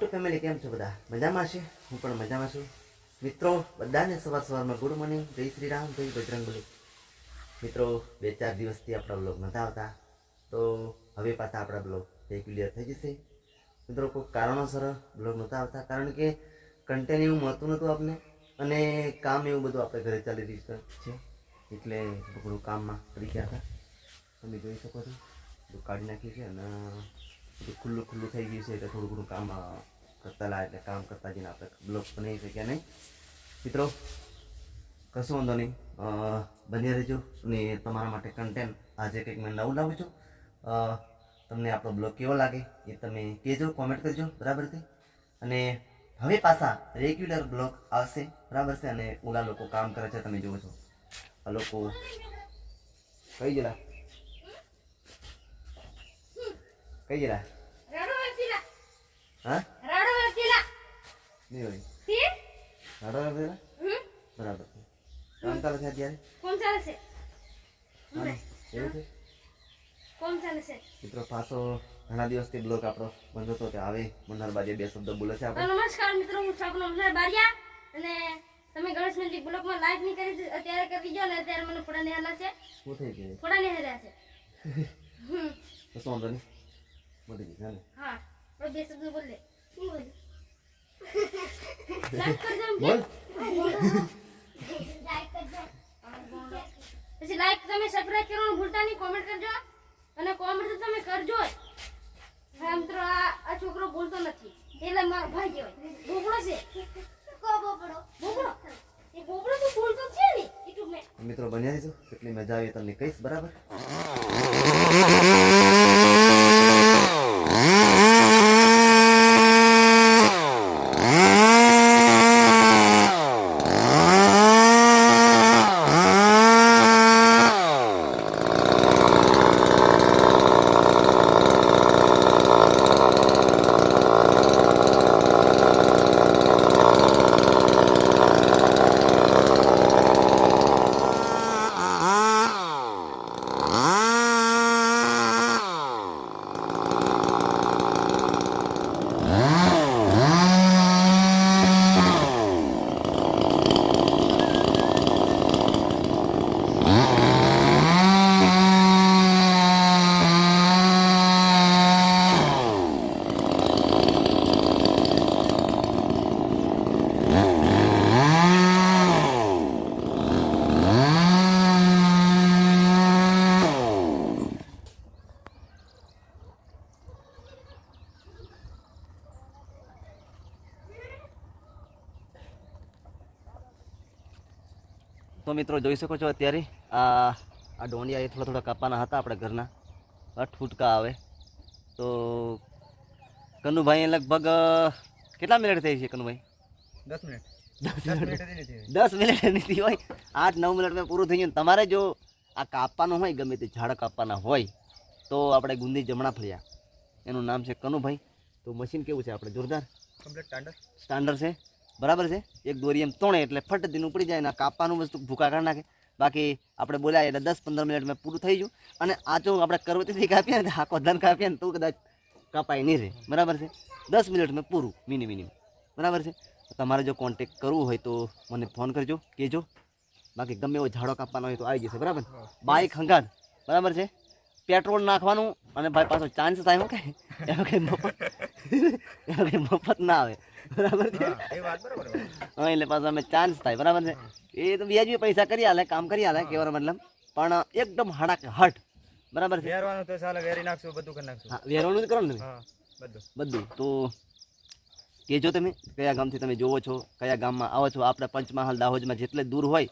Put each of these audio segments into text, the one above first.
Two family કેમ છો બધા? મજામાં છે? હું પણ મજામાં છું. મિત્રો, બધાને સવાર સવારમાં ગુડ મોર્નિંગ. જય શ્રી રામ, જય બજરંગબલી મિત્રો, બે ચાર દિવસથી આપણા બ્લોગ નતા આવતા. તો હવે પાછા આપણા બ્લોગ રેગ્યુલર થઈ જશે. મિત્રો, કોઈ કારણોસર બ્લોગ નહોતા આવતા, કારણ કે કન્ટેન્ટ એવું મળતું નહોતું આપને અને કામ એવું બધું આપણે ઘરે ચાલી રહ્યું છે. એટલે થોડું કામમાં પડી ગયા હતા. તમે જોઈ શકો છો. બધું કાઢી નાખ્યું છે અને ખુલ્લું ખુલ્લું થઈ ગયું છે એટલે થોડું ઘણું કામ કરતા લાગે એટલે કામ કરતા જઈને આપણે બ્લોગ બનાવી શક્યા નહીં. મિત્રો, કશું વાંધો નહીં. બન્યા બની રહેજો અને તમારા માટે કન્ટેન્ટ આજે કંઈક મેં નવું લાવું છું. તમને આપણો બ્લોગ કેવો લાગે એ તમે કહેજો કોમેન્ટ કરજો, બરાબર છે? અને હવે પાછા રેગ્યુલર બ્લોગ આવશે, બરાબર છે? અને ઓલા લોકો કામ કરે છે, તમે જુઓ છો. આ લોકો કઈ ગયેલા? કઈ વેચીલા હા રાડો હોયથી હમ બરાબર છે ચાલે છે અત્યારે કોણ ચાલે છે હા, એવું છે કોણ ચાલે છે મિત્રો પાછો ઘણા દિવસથી બ્લોક આપણો બંધ હતો તે આવે મન્નાર બાજે બે શબ્દ બોલે છે આપણે નમસ્કાર મિત્રો હું છું આપનો મનહર બારિયા અને તમે ગણેશ મેજી બ્લોકમાં લાઈક નહીં કરી અત્યારે કરી દીજો ને અત્યારે મને થોડા નિહાલા છે શું થઈ ગયું થોડા છે હમ નહીં મળી ગઈ હા બે શબ્દ બોલ બોલ પછી લાઈક તમે સબસ્ક્રાઇબ કરવાનું ભૂલતા નહીં કોમેન્ટ કરજો અને કોમેન્ટ તો તમે કરજો હા મિત્રો આ છોકરો બોલતો નથી. એટલે મારો ભાઈ કહેવાય. બોબડો છે. એ બોબડો તો બોલતો છે ને યુટ્યુબ મેં મિત્રો બન્યા કેટલી મજા આવી. તમને કહીશ બરાબર? તો મિત્રો જોઈ શકો છો અત્યારે આ આ ડોંડિયા એ થોડા થોડા કાપવાના હતા આપણા ઘરના. ઠૂટકા ફૂટકા આવે. તો કનુભાઈ લગભગ કેટલા મિનિટ થઈ છે કનુભાઈ? દસ મિનિટ દસ દસ મિનિટ મિનિટ નથી. દસ મિનિટ નથી હોય. આઠ નવ મિનિટમાં પૂરું થઈ ગયું. તમારે જો આ કાપવાનું હોય ગમે તે ઝાડ કાપવાના હોય તો આપણે ગુંદી જમણા ફળિયા. એનું નામ છે કનુભાઈ. તો મશીન કેવું છે આપણે? જોરદાર? કમ્પ્લીટ સ્ટાન્ડર્ડ સ્ટાન્ડર્ડ છે. બરાબર છે? એક દોરી એમ તોણે એટલે ફટ દીન ઉપડી જાય ને કાપવાનું વસ્તુ ભૂકા કરી નાખે. બાકી આપણે બોલ્યા એટલે દસ પંદર મિનિટમાં પૂરું થઈ ગયું. અને આ જો આપણે કરવતીથી કાપીએ ને આખો ધન કાપીએ ને તો કદાચ કાપાય નહીં રહે. બરાબર છે? દસ મિનિટમાં પૂરું મિની મિનિમમ બરાબર છે? તમારે જો કોન્ટેક કરવું હોય તો મને ફોન કરજો કહેજો. બાકી ગમે એવો ઝાડો કાપવાનો હોય તો આવી જશે બરાબર? બાઇક હંગાર બરાબર છે? પેટ્રોલ નાખવાનું અને ભાઈ પાછો ચાન્સ થાય એમ કે એમ કંઈ મફત એમાં કંઈ મફત ના આવે. બરાબર છે? હા એટલે પાછો અમે ચાન્સ થાય બરાબર છે? એ તો વ્યાજબી પૈસા કરી આલે કામ કરી આલે કેવાનો મતલબ. પણ એકદમ હડાક હટ. બરાબર છે? વેરવાનું તો સાલે વેરી નાખશું બધું કરી નાખશું. હા વેરવાનું જ કરો ને હા બધું. બધું. તો કહેજો તમે કયા ગામથી તમે જોવો છો કયા ગામમાં આવો છો. આપણે પંચમહાલ દાહોદમાં જેટલે દૂર હોય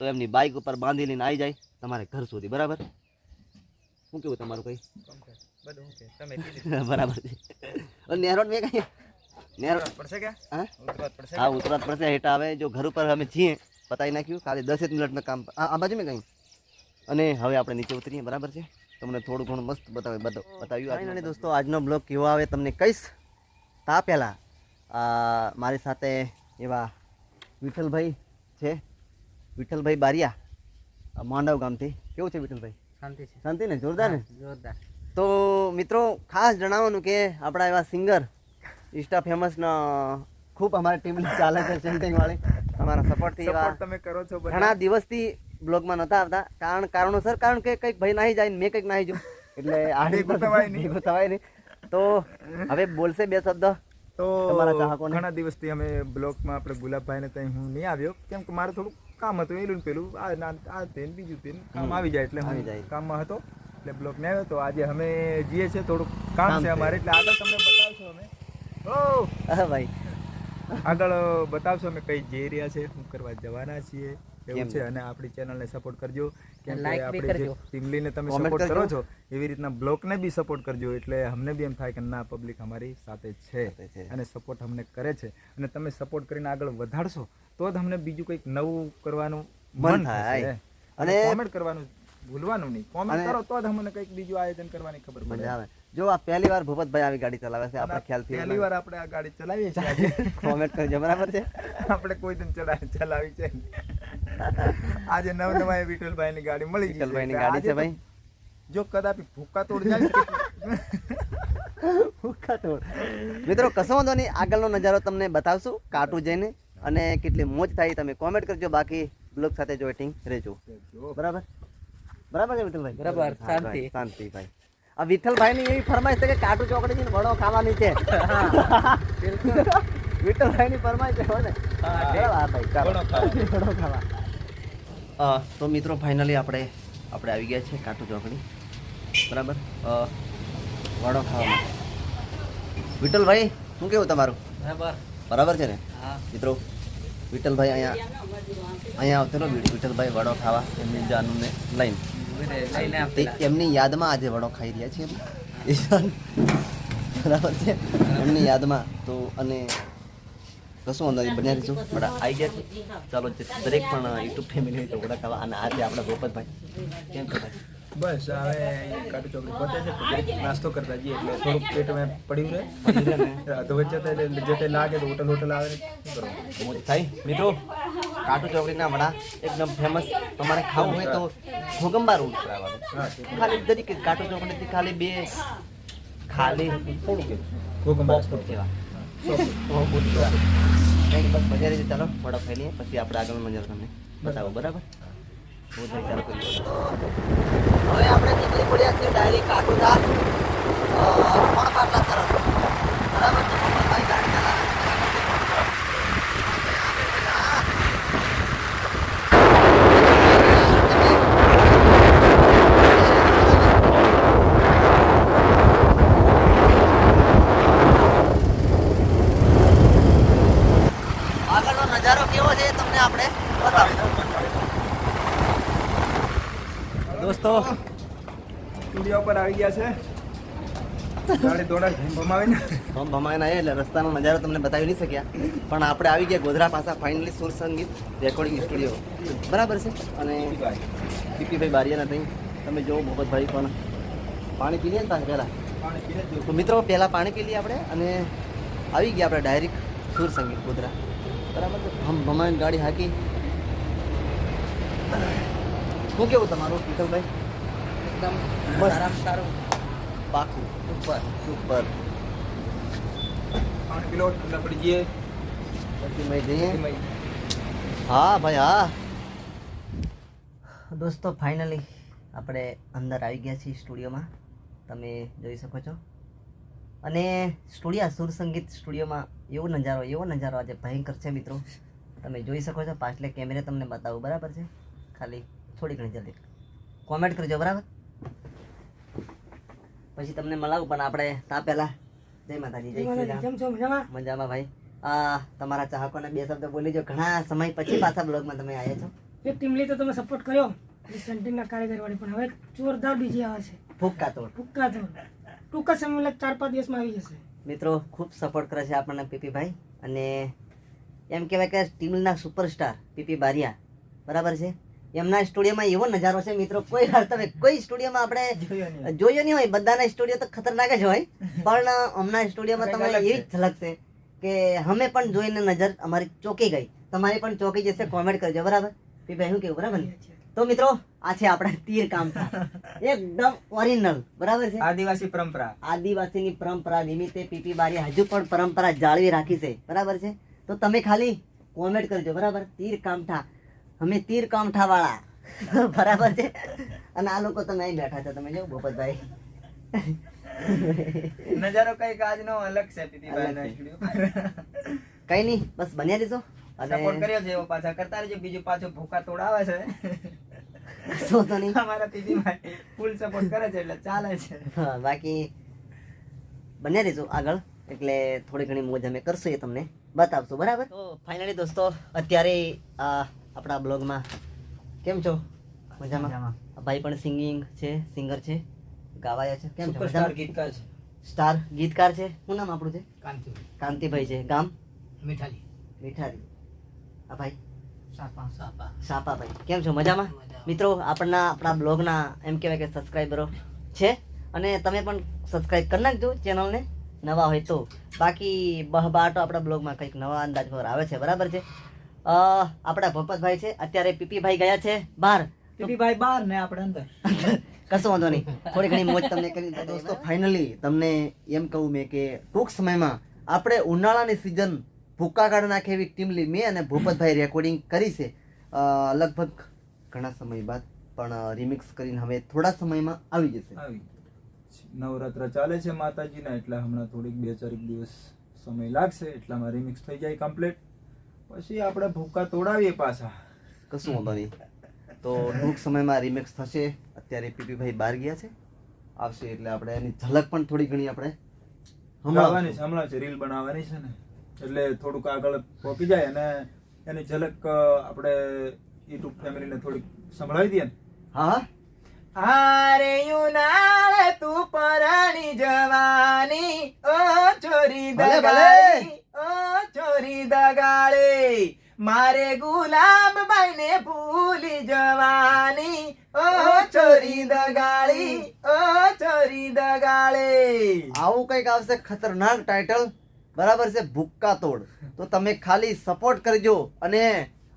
તો એમની બાઇક ઉપર બાંધી લઈને આવી જાય તમારે ઘર સુધી બરાબર? શું કેવું તમારું કઈ? બરાબર છે. અને મેં કઈ નેરોડ પડશે કે? હા? ઉતરવા પડશે હા ઉતરાત પડશે હેઠા આવે જો ઘર ઉપર અમે છીએ પતાવી નાખ્યું ખાલી દસ જ મિનિટનું કામ આ આ બાજુ મેં કહ્યું અને હવે આપણે નીચે ઉતરીએ બરાબર છે? તમને થોડું ઘણું મસ્ત બતાવે બધું બતાવ્યું અને દોસ્તો આજનો બ્લોગ કેવો આવે તમને કહીશ તા પહેલાં આ મારી સાથે એવા વિઠ્ઠલભાઈ છે. વિઠ્ઠલભાઈ બારિયા આ માંડવ ગામથી. કેવું છે વિઠ્ઠલભાઈ? શાંતિ છે. શાંતિ ને? જોરદાર ને? જોરદાર. તો મિત્રો ખાસ જણાવવાનું કે આપણા એવા સિંગર ઇન્સ્ટા ફેમસ ન ખૂબ અમારી ટીમ ચાલે છે સેન્ટિંગ વાળી. અમારા સપોર્ટથી એવા તમે કરો છો ઘણા દિવસથી બ્લોગમાં નતા આવતા. કારણ કારણોસર કારણ કે કંઈક ભાઈ નાહી જાય ને મેં કંઈક નાહી જાઉં. એટલે આડી ભેગું નહીં. ભેગું નહીં. તો હવે બોલશે બે શબ્દ તો ઘણા દિવસથી અમે બ્લોકમાં આપણે ગુલાબભાઈને ત્યાં હું નહીં આવ્યો. કેમ કે મારે થોડું કામ હતું એલું પેલું. આ ના- આ તેન બીજું તેન કામ આવી જાય એટલે હું જાય. કામમાં હતો. એટલે બ્લોક ને આવ્યો તો આજે અમે જઈએ છીએ થોડુંક કામ છે. અમારે. એટલે આગળ તમને બતાવશો અમે. હા ભાઈ. આગળ બતાવશો અમે કઈ જઈ રહ્યા છે શું કરવા જવાના છીએ એવું છે અને આપણી ચેનલને સપોર્ટ કરજો. કેમ કે આપણે. ટીમલીને તમે સપોર્ટ કરો. છો એવી રીતના બ્લોગને બી સપોર્ટ કરજો એટલે અમને બી એમ થાય કે ના પબ્લિક અમારી સાથે છે અને સપોર્ટ અમને કરે છે. અને તમે સપોર્ટ કરીને આગળ વધારશો તો જ અમને બીજું કંઈક નવું કરવાનું મન થાય. અને કોમેન્ટ કરવાનું ભૂલવાનું નહીં. કોમેન્ટ કરો તો જ અમને કંઈક બીજું આયોજન કરવાની ખબર પડે. જો આ પહેલી વાર ભૂપતભાઈ આવી ગાડી ચલાવે છે આપણે ખ્યાલથી પહેલી વાર આપણે આ ગાડી ચલાવીએ છીએ કોમેન્ટ કરજો બરાબર છે? આપણે કોઈ દિન ચલા ચલાવી છે આજે નવ નવા વિઠ્ઠલભાઈ ની ગાડી મળી ગઈ વિઠ્ઠલભાઈની ગાડી છે ભાઈ? જો કદાપી ભૂકા તોડ જાય ભૂકા તોડ. મિત્રો કશો વાંધો નહીં આગળનો નજારો તમને બતાવશું કાટું જઈને અને કેટલી મોજ થાય તમે કોમેન્ટ કરજો બાકી બ્લોગ સાથે જોઈટિંગ રહેજો. જો, બરાબર? બરાબર છે વિઠ્ઠલભાઈ? બરાબર, શાંતિ. શાંતિ ભાઈ. આ વિઠ્ઠલભાઈ ની એવી ફરમાઈશ છે કે કાટું ચોકડી ને વડો ખાવાની છે. વિઠ્ઠલભાઈ ની ફરમાઈશ છે. ને બરાબર, હા ભાઈ વડો ખાવા. તો મિત્રો ફાઇનલી આપણે આપણે આવી ગયા છે કાટુ ચોકડી. બરાબર? વડો ખાવા વિઠ્ઠલભાઈ શું કેવું તમારું? બરાબર. બરાબર છે ને? હા. મિત્રો વિઠ્ઠલભાઈ અહીંયા અહીંયા આવતેલો વિઠ્ઠલભાઈ વડો ખાવા એમની જાનુને લઈને. એમની યાદમાં આજે વડો ખાઈ રહ્યા છે એ બરાબર છે? એમની યાદમાં તો અને કશું વાંધો નહીં બન્યા રહીશું બડા આવી ગયા છે. ચાલો જે દરેક પણ યુટ્યુબ ફેમિલી તો વડા ખાવા અને આજે આપણે ગોપતભાઈ. કેમ છો ભાઈ? બસ હવે કાટુ ચોકડી પતે છે નાસ્તો કરતા જઈએ. એટલે થોડુંક પેટમાં પડ્યું રહે અધવચ્ચે જે તે લાગે તો હોટલ હોટલ આવે. મોજ થાય? મિત્રો? કાટુ ચોકડીના વડા એકદમ ફેમસ તમારે ખાવું હોય તો ઘોગંબા રોડ પર આવવાનું ખાલી દરેક કાટુ ચોકડીથી ખાલી બે ખાલી રહી ચાલો. વડા ફેલીએ પછી આપણે આગળ મંજર તમને બતાવો બરાબર? હવે આપણે નીકળી પડ્યા છીએ ડાયરેક્ટ પાટલા તરફ બરાબર છે ભાઈ ગાડી ચલાવે આગળનો નજારો કેવો છે એ તમને આપણે બતાવીશું દોસ્તો સ્ટુડિયો પર આવી ગયા છે. ગાડી દોડા ભમાવીને હમ ભમાઈને આવ્યા એટલે રસ્તાનો નજારો તમને બતાવી નહીં શક્યા. પણ આપણે આવી ગયા ગોધરા પાસા ફાઇનલી સુર સંગીત રેકોર્ડિંગ સ્ટુડિયો બરાબર છે? અને પીપીભાઈ બારિયાના ત્યાં. તમે જુઓ ભગતભાઈ પણ પાણી પી લઈએ ને પહેલાં. તો મિત્રો પહેલાં પાણી પી લઈએ આપણે અને આવી ગયા આપણે ડાયરેક્ટ સુર સંગીત ગોધરા. બરાબર છે? ભમાઈને ગાડી હાકી. શું કેવું તમારું વિઠ્ઠલભાઈ એકદમ બસ. સારામાં સારું. પાકું ઉપર સુપર. પાણી પીલો ઠંડા પડી જઈએ. પછી મેં જઈએ. પછી હા ભાઈ હા. દોસ્તો ફાઇનલી આપણે અંદર આવી ગયા છીએ સ્ટુડિયોમાં. તમે જોઈ શકો છો. અને સ્ટુડિયો સુર સંગીત સ્ટુડિયોમાં એવો નજારો એવો નજારો આજે ભયંકર છે મિત્રો. તમે જોઈ શકો છો પાછલે કેમેરે તમને બતાવું બરાબર છે? ખાલી થોડી ઘણી જલ્દી. કોમેન્ટ કરજો બરાબર? પછી તમને મળાવું પણ આપણે તા પહેલા. જય માતાજી જય શ્રી રામ મજામાં? મજામાં ભાઈ. આ તમારા ચાહકોને બે શબ્દ બોલી જો ઘણા સમય પછી પાછા બ્લોગમાં તમે આવ્યા છો. એક ટીમલી તો તમે સપોર્ટ કર્યો. સેન્ટિંગના કારીગર વાળી પણ હવે જોરદાર બીજી આવે છે. ફૂક્કા તોડ. ફૂક્કા તો ટૂંક જ ચાર પાંચ દિવસમાં આવી જશે. મિત્રો ખૂબ સપોર્ટ કરે છે આપણને પીપીભાઈ અને એમ કહેવાય કે ટીમના સુપરસ્ટાર પીપી બારિયા. બરાબર છે? એમના સ્ટુડિયોમાં એવો નજારો છે મિત્રો કોઈ વાર તમે કોઈ સ્ટુડિયોમાં આપણે જોયો નહીં. હોય બધાના સ્ટુડિયો તો ખતરનાક જ હોય પણ હમણાં સ્ટુડિયોમાં તમે એવી જ ઝલક છે. કે અમે પણ જોઈને નજર અમારી ચોકી ગઈ. તમારી પણ ચોકી જશે કોમેન્ટ કરજો બરાબર? ભાઈ શું કેવું? બરાબર તો મિત્રો આ છે આપણા તીર કામ એકદમ ઓરિજિનલ બરાબર છે? આદિવાસી પરંપરા. આદિવાસીની પરંપરા નિમિત્તે પીપી બારી હજુ પણ પરંપરા જાળવી રાખી છે બરાબર છે? તો તમે ખાલી કોમેન્ટ કરજો બરાબર? તીર કામઠા. અમે તીર કામઠા વાળા બરાબર છે? અને આ લોકો તમે અહીં બેઠા છો તમે જો ભોપતભાઈ. નજારો કંઈક આજનો અલગ છે. સ્ટુડિયો કઈ નહીં બસ બન્યા દેશો સપોર્ટ કર્યો છે એવો પાછા. કરતા રહેજો બીજું પાછું ભૂકા તોડાવે છે. શું તો નહીં? અમારા પીતીભાઈ ફૂલ સપોર્ટ કરે છે એટલે ચાલે છે. બાકી બન્યા રહેજો આગળ. એટલે થોડી ઘણી મોજ અમે કરશું એ તમને. બતાવશું બરાબર? તો ફાઇનલી દોસ્તો અત્યારે આ આપણા બ્લોગમાં કેમ છો? મજામાં? ભાઈ પણ સિંગિંગ છે સિંગર છે ગાવાયા છે. કેમ છો? ગીતકાર છે. સ્ટાર ગીતકાર છે. શું નામ આપણું છે? કાંતિ. કાંતિભાઈ છે. ગામ? મીઠાલી. મીઠાલી. આ ભાઈ? સાપા. ભાઈ સાપાભાઈ. કેમ છો? મજામાં? મિત્રો આપણના આપણા બ્લોગના એમ કહેવાય કે સબસ્ક્રાઈબરો છે. અને તમે પણ સબસ્ક્રાઈબ કરી નાખજો ચેનલને. નવા હોય તો. બાકી બહબાટો આપણા બ્લોગમાં કંઈક નવા અંદાજ પર આવે છે. બરાબર છે? આપણા ભપતભાઈ છે. અત્યારે પીપીભાઈ ગયા છે બહાર. પીપીભાઈ બાર ને આપણે અંદર. કશો વાંધો નહીં. થોડી ઘણી મોજ તમને કરી દોસ્તો ફાઇનલી તમને એમ કહું મેં કે ટૂંક સમયમાં આપણે ઉનાળાની સિઝન ભૂકા કાઢ નાખે એવી ટીમલી મેં અને ભૂપતભાઈ રેકોર્ડિંગ કરી છે. લગભગ ઘણા સમય બાદ પણ રિમિક્સ કરીને હવે થોડા સમયમાં આવી જશે. આવી નવરાત્ર ચાલે છે માતાજીના એટલે હમણાં થોડીક બે ચાર દિવસ સમય લાગશે એટલામાં રિમિક્સ થઈ જાય કમ્પ્લીટ પછી આપણે ભૂકા તોડાવીએ પાછા. કશું વાંધો નહીં. તો ટૂંક સમયમાં રિમિક્સ થશે. અત્યારે પીપીભાઈ બહાર ગયા છે. આવશે એટલે આપણે એની ઝલક પણ થોડી ઘણી આપણે ગાવાની છે હમણાં છે રીલ બનાવવાની છે ને. એટલે થોડુંક આગળ પહોંચી જાય અને એની ઝલક આપણે યુટ્યુબ ફેમિલીને થોડીક સંભળાવી દઈએ ને. હા હા. આરે યુનાળે તું પરાણી જવાની. ઓ ચોરી દગાડે ઓ ચોરી દગાડે મારે ગુલાબબાઈ ને ભૂલી જવાની. ઓ ચોરી દગાડી ઓ ચોરી દગાડે આવું કંઈક આવશે ખતરનાક ટાઇટલ બરાબર છે ભૂક્કા તોડ. તો તમે ખાલી સપોર્ટ કરજો અને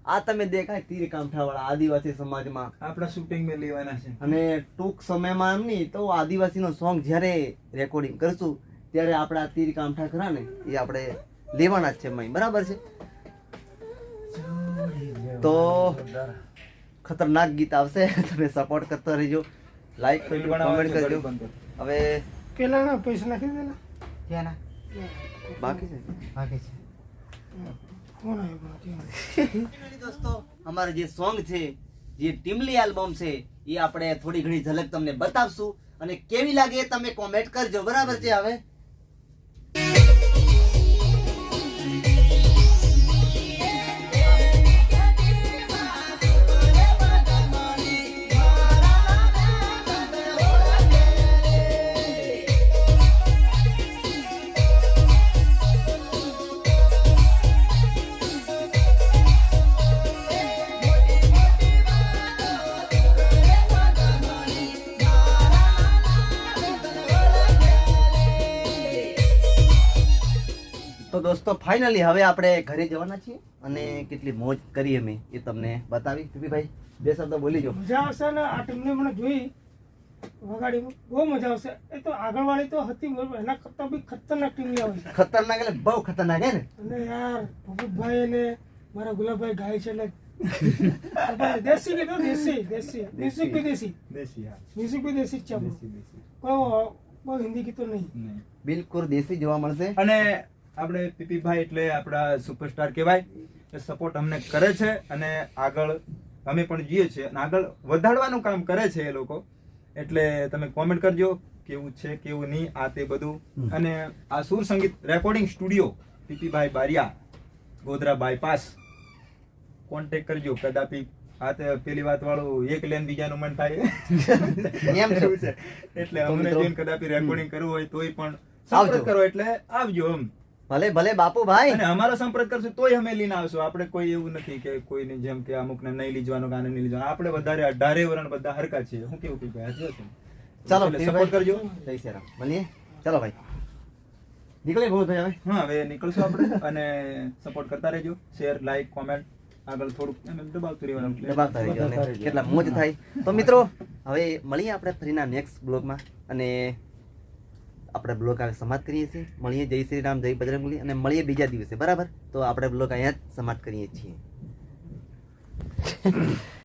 આ તમે દેખાય તીર કામઠાવાળા આદિવાસી સમાજમાં. આપણા શૂટિંગમાં લેવાના છે. અને ટૂંક સમયમાં એમ નહીં તો આદિવાસીનો સોંગ જ્યારે રેકોર્ડિંગ કરશું ત્યારે આપણા તીર કાંઠા ખરા ને એ આપણે લેવાના જ છે મય બરાબર છે? તો ખતરનાક ગીત આવશે. તમે સપોર્ટ કરતા રહેજો. લાઈક કરજો કમેન્ટ કરજો. હવે પેલા ના પૈસા નાખી દેના. ક્યાંના? બાકી છે. બાકી છે. દોસ્તો, અમારું જે સોંગ છે, જે ટીમલી આલ્બમ છે, એ આપણે થોડી ઘણી ઝલક તમને બતાવશું અને કેવી લાગે તમે કોમેન્ટ કરજો. બરાબર છે હવે? તો ફાઇનલી હવે આપણે ઘરે જવાના છીએ અને કેટલી મોજ કરી અમે એ તમને બતાવી. પીપીભાઈ બે શબ્દ બોલી જો મજા આવશે ને? આ ટીમને મને જોઈ વગાડી બહુ મજા આવશે. એ તો આગળવાળી તો હતી એના કરતા બી ખતરનાક ટીમ આવે છે ખતરનાક એટલે બહુ ખતરનાક હે ને? અને યાર ભગતભાઈ ને મારા ગુલાબભાઈ ગાય છે એટલે દેશી કીધું દેશી દેશી. મ્યુઝિક બી દેશી? દેશી મ્યુઝિક બી દેશી જ છે કોઈ બહુ હિન્દી ગીતો નહીં. નહીં. બિલકુલ દેશી જોવા મળશે. અને આપણે પીપીભાઈ એટલે આપણા સુપરસ્ટાર કહેવાય સપોર્ટ અમને કરે છે અને આગળ અમે પણ જઈએ છીએ અને આગળ વધારવાનું કામ કરે છે એ લોકો. એટલે તમે કોમેન્ટ કરજો કેવું છે કેવું નહીં આ તે બધું. અને આ Sur Sangeet recording studio Pipibhai Bariya Godhra bypass contact કરજો કદાપી આ તે પેલી વાત વાળું એક લેન બીજાનું મન થાય. એમ છે. એટલે અમને જોઈને કદાપી રેકોર્ડિંગ કરવું હોય તોય પણ. સંપર્ક કરો એટલે આવજો એમ. ભલે ભલે બાપુ ભાઈ. અને અમારો સંપર્ક કરશું તોય અમે લઈને આવશું. આપણે કોઈ એવું નથી કે કોઈની જેમ કે અમુકને નહીં લીજવાનો કે આને નહીં લીજવાનો. આપણે વધારે અઢારે વરણ બધા હરકા છીએ. હું કેવું કીધું? ભાઈ ને? ચાલો સપોર્ટ કરજો. જય શ્રી મળીએ ચાલો ભાઈ. નીકળે બહુ ભાઈ હવે? હા હવે નીકળશું આપણે. અને સપોર્ટ કરતા રહેજો. શેર લાઈક કોમેન્ટ આગળ થોડુંક એમ એમ દબાવતું રહેવાનું. દબાવતા રહીજો અને વધારતા રહીજો. કેટલા મોજ થાય. તો મિત્રો હવે મળીએ આપણે ફરીના નેક્સ્ટ બ્લોગમાં અને આપણે બ્લોગ હવે સમાપ્ત કરીએ છીએ. મળીએ જય શ્રી રામ, જય બજરંગલી અને મળીએ બીજા દિવસે. બરાબર? તો આપણે બ્લોગ અહીંયા જ સમાપ્ત કરીએ છીએ.